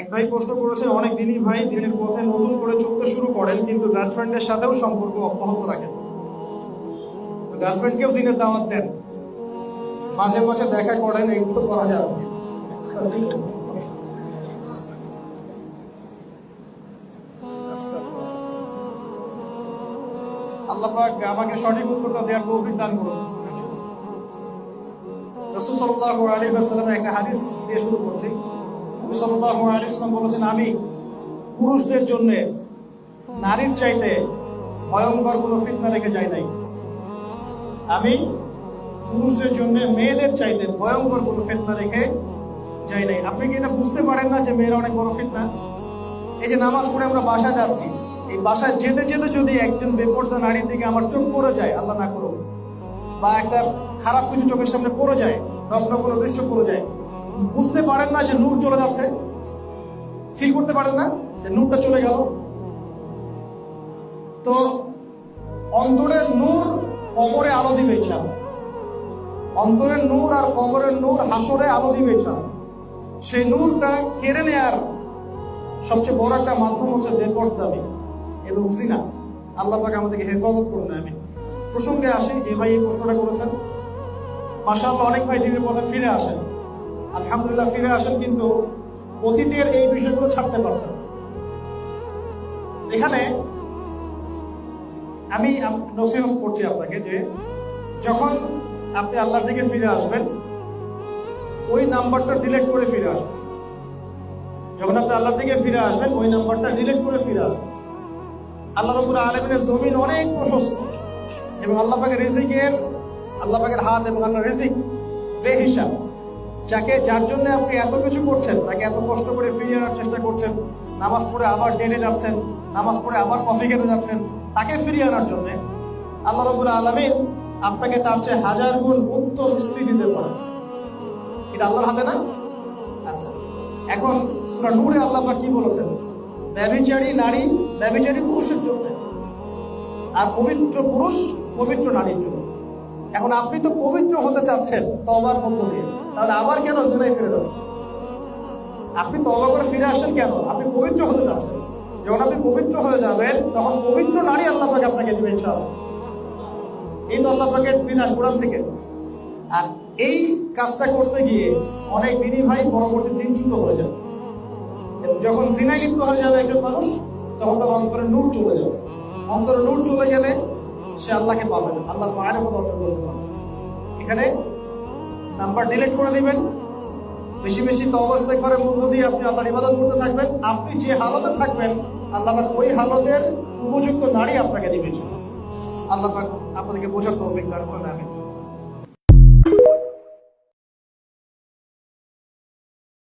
এক ভাই প্রশ্ন করেছেন অনেক দিনই ভাই দিনের পথে নতুন করে চলতে শুরু করেন, কিন্তু গার্লফ্রেন্ডের সাথেও সম্পর্ক অব্যাহত রাখেন। গার্লফ্রেন্ডকেও দিনের দাওয়াত দেন। মাঝে মাঝে দেখা করেন এগুলো করা যাবে আল্লাহ আমাকে সঠিক উত্তরটা দেওয়ার তৌফিক দান করুন। রাসূল সাল্লাল্লাহু আলাইহি ওয়াসাল্লামের একটা হাদিস দিয়ে শুরু করছি। সাল্লাল্লাহু আলাইহি বলেছেন, আমি পুরুষদের জন্য নারীর চাইতে ভয়ঙ্কর কোনো ফিতনা রেখে যাই নাই। আমি পুরুষদের জন্য মেয়েদের চাইতে ভয়ঙ্কর কোনো ফিতনা রেখে যাই নাই। আপনি কি এটা বুঝতে পারেন না যে মেয়েরা অনেক বড় ফিতনা? এই যে নামাজ পড়ে আমরা বাসায় যাচ্ছি, এই বাসায় যেতে যেতে যদি একজন বেপর্দা নারীর দিকে আমার চোখ পড়ে যায়, আল্লাহ না করুক, বা একটা খারাপ কিছু চোখের সামনে পড়ে যায় রত্ন কোনো দৃশ্য পড়ে যায় বুঝতে পারেন না যে নূর চলে যাচ্ছে। ফিল করতে পারেন না যে নূরটা চলে গেল। তো অন্তরের নূর কবরে আলো দিবে ইচ্ছা অন্তরের নূর আর কবরের নূর হাসরে আলো দিবে ইচ্ছা সেই নূরটা কেড়ে নেয়ার সবচেয়ে বড় একটা মাধ্যম হচ্ছে বেপরদামি এবং জিনা। আল্লাহ পাক আমাদেরকে হেফাজত করুন আমি প্রসঙ্গে আসি যে ভাই এই প্রশ্নটা করেছেন। মাশাআল্লাহ অনেক ভাই দিনের পথে ফিরে আসেন। আলহামদুলিল্লাহ ফিরে আসেন, কিন্তু অতীতের এই বিষয়গুলো ছাড়তে পারছেন এখানে আমি নসিহত করছি আপনাকে যে যখন আপনি আল্লাহর দিকে ফিরে আসবেন, ওই নাম্বারটা ডিলিট করে ফিরে আসবেন। যখন আপনি আল্লাহর দিকে ফিরে আসবেন, ওই নাম্বারটা ডিলিট করে ফিরে আসবেন। আল্লাহ রবুল আলমিনের জমিন অনেক প্রশস্ত এবং আল্লাহ পাকের রিজিকের, আল্লাহ পাকের হাত এবং আল্লাহ রিজিক বেহিসাব। যাকে যার জন্য আপনি এত কিছু করছেন, তাকে এত কষ্ট করে ফিরিয়ে আনার চেষ্টা করছেন, নামাজ পড়ে আবার ডেটে যাচ্ছেন, নামাজ পড়ে আবার কফি খেতে যাচ্ছেন, তাকে ফিরিয়ে আনার জন্য আল্লাহ রবুল আলমিন আপনাকে তার চেয়ে হাজার গুণ উত্তম স্ত্রী দিতে পারেন। এটা আল্লাহর হাতে না? আচ্ছা। এখন সুরা নূরে আল্লাহ কি বলেছেন? ব্যভিচারী নারী ব্যভিচারী পুরুষের জন্য আর পবিত্র পুরুষ পবিত্র নারীর জন্য। এখন আপনি তো পবিত্র হতে চাচ্ছেন তবার মধ্য দিয়ে। তাহলে আবার কেন জেনায় ফিরে যাচ্ছেন আপনি তবা করে ফিরে আসেন কেন? আপনি পবিত্র হতে চাচ্ছেন যখন আপনি পবিত্র হয়ে যাবেন, তখন পবিত্র নারী আল্লাহ পাকে আপনাকে দিবেন ইনশাআল্লাহ। এই তো আল্লাহ পাকের বিধান কোরআন থেকে। আর এই কাজটা করতে গিয়ে অনেক দিনই ভাই পরবর্তী দিন চুলো হয়ে যাবে। যখন জিনায় লিপ্ত হয়ে যাবে একজন মানুষ, তখন তার অন্তরে নূর চলে যাবে। অন্তরে নূর চলে গেলে সে আল্লাহকে পাবে না। আল্লাহ মায়ের মতো অর্জন করতে পারবে এখানে নাম্বার ডিলিট করে দিবেন। বেশি বেশি তবস্তেফারের মধ্য দিয়ে আপনি আল্লাহর ইবাদত করতে থাকবেন। আপনি যে হালতে থাকবেন, আল্লাহ ওই হালতের উপযুক্ত নারী আপনাকে দিবেন। আল্লাহ আপনাকে আপনাদেরকে বোঝার দান করেন আমি